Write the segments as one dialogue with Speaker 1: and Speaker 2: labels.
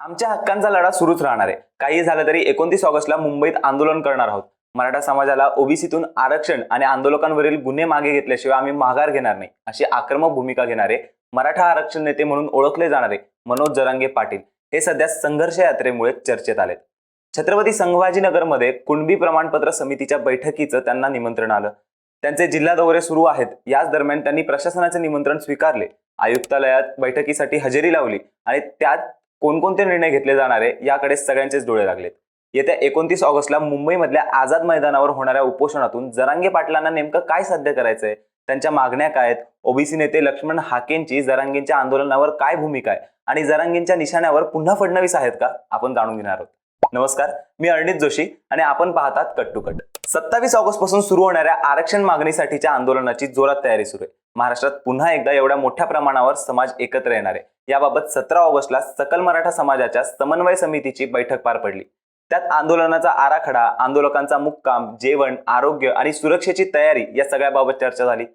Speaker 1: आमच्या हक्कांचा लढा सुरूच राहणार आहे. काही झालं तरी एकोणतीस ऑगस्टला मुंबईत आंदोलन करणार आहोत. मराठा समाजाला ओबीसीतून आरक्षण आणि आंदोलकांवरील गुन्हे मागे घेतल्याशिवाय आम्ही माघार घेणार नाही अशी आक्रमक भूमिका घेणारे मराठा आरक्षण नेते म्हणून ओळखले जाणारे मनोज जरांगे पाटील हे सध्या संघर्ष यात्रेमुळे चर्चेत आलेत. छत्रपती संभाजीनगरमध्ये कुणबी प्रमाणपत्र समितीच्या बैठकीचं त्यांना निमंत्रण आलं. त्यांचे जिल्हा दौरे सुरू आहेत. याच दरम्यान त्यांनी प्रशासनाचे निमंत्रण स्वीकारले. आयुक्तालयात बैठकीसाठी हजेरी लावली आणि त्यात कोणकोणते निर्णय घेतले जाणारे याकडे सगळ्यांचेच डोळे लागलेत. येत्या एकोणतीस ऑगस्टला मुंबईमधल्या आझाद मैदानावर होणाऱ्या उपोषणातून जरांगे पाटलांना नेमकं काय साध्य करायचंय? त्यांच्या मागण्या काय आहेत? ओबीसी नेते लक्ष्मण हाकेंची जरांगेंच्या आंदोलनावर काय भूमिका आहे? आणि जरांगेंच्या निशाण्यावर पुन्हा फडणवीस आहेत का? आपण जाणून घेणार आहोत. नमस्कार मी अर्णित जोशी आणि आपण पाहतात कट टू कट. सत्तावीस ऑगस्टपासून सुरू होणाऱ्या आरक्षण मागणीसाठीच्या आंदोलनाची जोरात तयारी सुरू आहे. महाराष्ट्रात पुन्हा एकदा एवढ्या मोठ्या प्रमाणावर समाज एकत्र येणार आहे. याबाबत सतरा ऑगस्टला सकल मराठा समाजाच्या समन्वय समितीची बैठक पार पडली. त्यात आंदोलनाचा आराखडा आंदोलकांचा मुक्काम जेवण आरोग्य आणि सुरक्षेची तयारी या सगळ्याबाबत चर्चा झाली.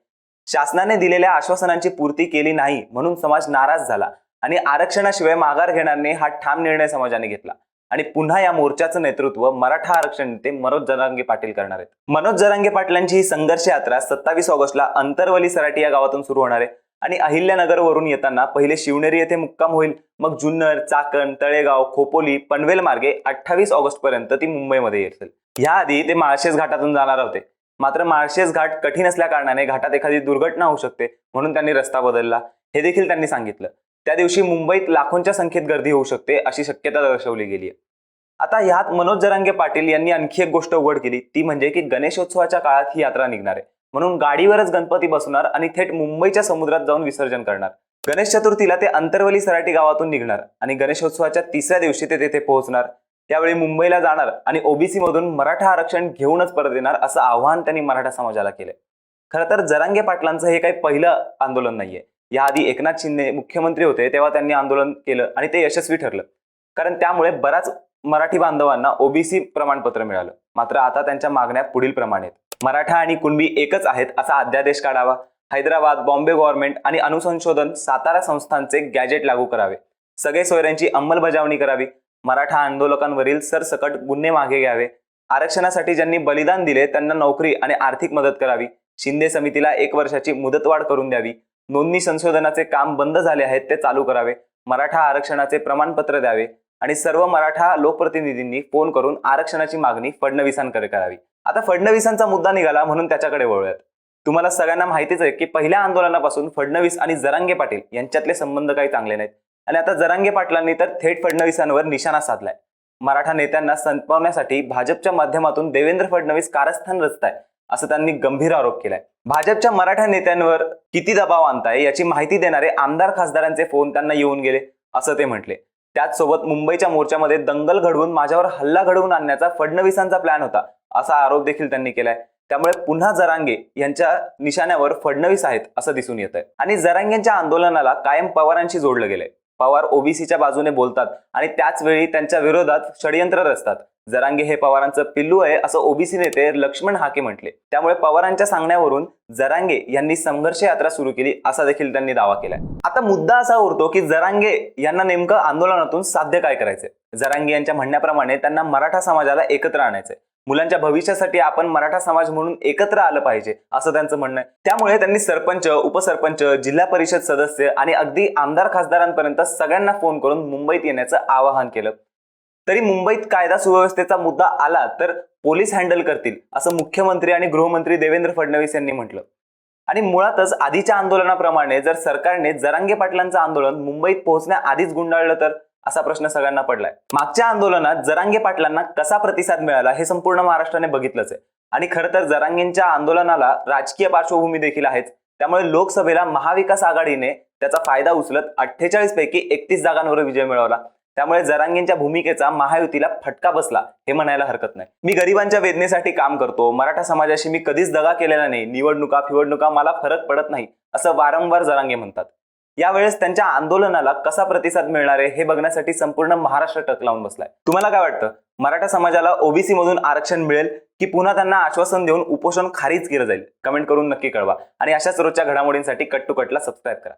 Speaker 1: शासनाने दिलेल्या आश्वासनांची पूर्ती केली नाही म्हणून समाज नाराज झाला आणि आरक्षणाशिवाय माघार घेणारने हा ठाम निर्णय समाजाने घेतला. आणि पुन्हा या मोर्चाचं नेतृत्व मराठा आरक्षण नेते मनोज जरांगे पाटील करणार आहेत. मनोज जरांगे पाटलांची ही संघर्ष यात्रा सत्तावीस ऑगस्टला अंतरवली सराटी या गावातून सुरू होणार आहे. आणि अहिल्यानगरवरून येताना पहिले शिवनेरी येथे मुक्काम होईल. मग जुन्नर चाकण तळेगाव खोपोली पनवेल मार्गे अठ्ठावीस ऑगस्ट पर्यंत ती मुंबईमध्ये येतील. याआधी ते माळशेज घाटातून जाणार होते. मात्र माळशेज घाट कठीण असल्या कारणाने घाटात एखादी दुर्घटना होऊ शकते म्हणून त्यांनी रस्ता बदलला. हे देखील त्यांनी सांगितलं. त्या दिवशी मुंबईत लाखोंच्या संख्येत गर्दी होऊ शकते अशी शक्यता दर्शवली गेली आहे आता ह्यात मनोज जरांगे पाटील यांनी आणखी एक गोष्ट उघड केली. ती म्हणजे की गणेशोत्सवाच्या काळात ही यात्रा निघणार आहे. म्हणून गाडीवरच गणपती बसवणार आणि थेट मुंबईच्या समुद्रात जाऊन विसर्जन करणार. गणेश चतुर्थीला ते अंतरवली सराटी गावातून निघणार आणि गणेशोत्सवाच्या तिसऱ्या दिवशी ते तेथे पोहोचणार. त्यावेळी मुंबईला जाणार आणि ओबीसी मधून मराठा आरक्षण घेऊनच परत येणार असं आव्हान त्यांनी मराठा समाजाला केलं खरं तर जरांगे पाटलांचं हे काही पहिलं आंदोलन नाहीये. याआधी एकनाथ शिंदे मुख्यमंत्री होते तेव्हा त्यांनी आंदोलन केलं आणि ते यशस्वी ठरलं. कारण त्यामुळे बऱ्याच मराठी बांधवांना ओबीसी प्रमाणपत्र मिळालं. मात्र आता त्यांच्या मागण्या पुढील प्रमाणे आहेत. मराठा आणि कुणबी एकच आहेत असा अध्यादेश काढावा. हैदराबाद बॉम्बे गव्हर्नमेंट आणि अनुसंशोधन सातारा संस्थांचे गॅजेट लागू करावे. सगळे सोयऱ्यांची अंमलबजावणी करावी. मराठा आंदोलकांवरील सरसकट गुन्हे मागे घ्यावे. आरक्षणासाठी ज्यांनी बलिदान दिले त्यांना नोकरी आणि आर्थिक मदत करावी. शिंदे समितीला एक वर्षाची मुदतवाढ करून द्यावी. नोंदणी संशोधनाचे काम बंद झाले आहेत ते चालू करावे. मराठा आरक्षणाचे प्रमाणपत्र द्यावे. आणि सर्व मराठा लोकप्रतिनिधींनी फोन करून आरक्षणाची मागणी फडणवीसांकडे करावी. आता फडणवीसांचा मुद्दा निघाला म्हणून त्याच्याकडे वळूयात. तुम्हाला सगळ्यांना माहितीच आहे की पहिल्या आंदोलनापासून फडणवीस आणि जरांगे पाटील यांच्यातले संबंध काही चांगले नाहीत. आणि आता जरांगे पाटलांनी तर थेट फडणवीसांवर निशाणा साधलाय. मराठा नेत्यांना संपवण्यासाठी भाजपच्या माध्यमातून देवेंद्र फडणवीस कारस्थान रचताय असं त्यांनी गंभीर आरोप केलाय. भाजपच्या मराठा नेत्यांवर किती दबाव आणताय याची माहिती देणारे आमदार खासदारांचे फोन त्यांना येऊन गेले असं ते म्हटले. त्याचसोबत मुंबईच्या मोर्चामध्ये दंगल घडवून माझ्यावर हल्ला घडवून आणण्याचा फडणवीसांचा प्लॅन होता. असा आरोप देखील त्यांनी केलाय. त्यामुळे पुन्हा जरांगे यांच्या निशाण्यावर फडणवीस आहेत असं दिसून येत आहे आणि जरांगेंच्या आंदोलनाला कायम पवारांशी जोडलं गेलंय. पवार ओबीसीच्या बाजूने बोलतात आणि त्याच वेळी त्यांच्या विरोधात षडयंत्र रचतात. जरांगे हे पवारांचं पिल्लू आहे असं ओबीसी नेते लक्ष्मण हाके म्हटले. त्यामुळे पवारांच्या सांगण्यावरून जरांगे यांनी संघर्ष यात्रा सुरू केली असा देखील त्यांनी दावा केलाय. आता मुद्दा असा उरतो की जरांगे यांना नेमकं आंदोलनातून साध्य काय करायचंय? जरांगे यांच्या म्हणण्याप्रमाणे त्यांना मराठा समाजाला एकत्र आणायचंय. मुलांच्या भविष्यासाठी आपण मराठा समाज म्हणून एकत्र आलं पाहिजे असं त्यांचं म्हणणं आहे. त्यामुळे त्यांनी सरपंच उपसरपंच जिल्हा परिषद सदस्य आणि अगदी आमदार खासदारांपर्यंत सगळ्यांना फोन करून मुंबईत येण्याचं आवाहन केलं. तरी मुंबईत कायदा सुव्यवस्थेचा मुद्दा आला तर पोलीस हँडल करतील असं मुख्यमंत्री आणि गृहमंत्री देवेंद्र फडणवीस यांनी म्हटलं. आणि मुळातच आधीच्या आंदोलनाप्रमाणे जर सरकारने जरांगे पाटलांचं आंदोलन मुंबईत पोहोचण्याआधीच गुंडाळलं तर? असा प्रश्न सगळ्यांना पडलाय. मागच्या आंदोलनात जरांगे पाटलांना कसा प्रतिसाद मिळाला हे संपूर्ण महाराष्ट्राने बघितलंच आहे. आणि खरं तर जरांगेंच्या आंदोलनाला राजकीय पार्श्वभूमी देखील आहेच. त्यामुळे लोकसभेला महाविकास आघाडीने त्याचा फायदा उचलत अठ्ठेचाळीस पैकी एकतीस जागांवर विजय मिळवला. त्यामुळे जरांगेंच्या भूमिकेचा महायुतीला फटका बसला हे म्हणायला हरकत नाही. मी गरिबांच्या वेदनेसाठी काम करतो. मराठा समाजाशी मी कधीच दगा केलेला नाही. निवडणुका फिवडणुका मला फरक पडत नाही असं वारंवार जरांगे म्हणतात. यावेळेस त्यांच्या आंदोलनाला कसा प्रतिसाद मिळणार आहे हे बघण्यासाठी संपूर्ण महाराष्ट्र टक लावून बसलाय. तुम्हाला काय वाटतं? मराठा समाजाला ओबीसी मधून आरक्षण मिळेल की पुन्हा त्यांना आश्वासन देऊन उपोषण खारीज केलं जाईल? कमेंट करून नक्की कळवा. आणि अशाच रोजच्या घडामोडींसाठी कट टू कटला सबस्क्राईब करा.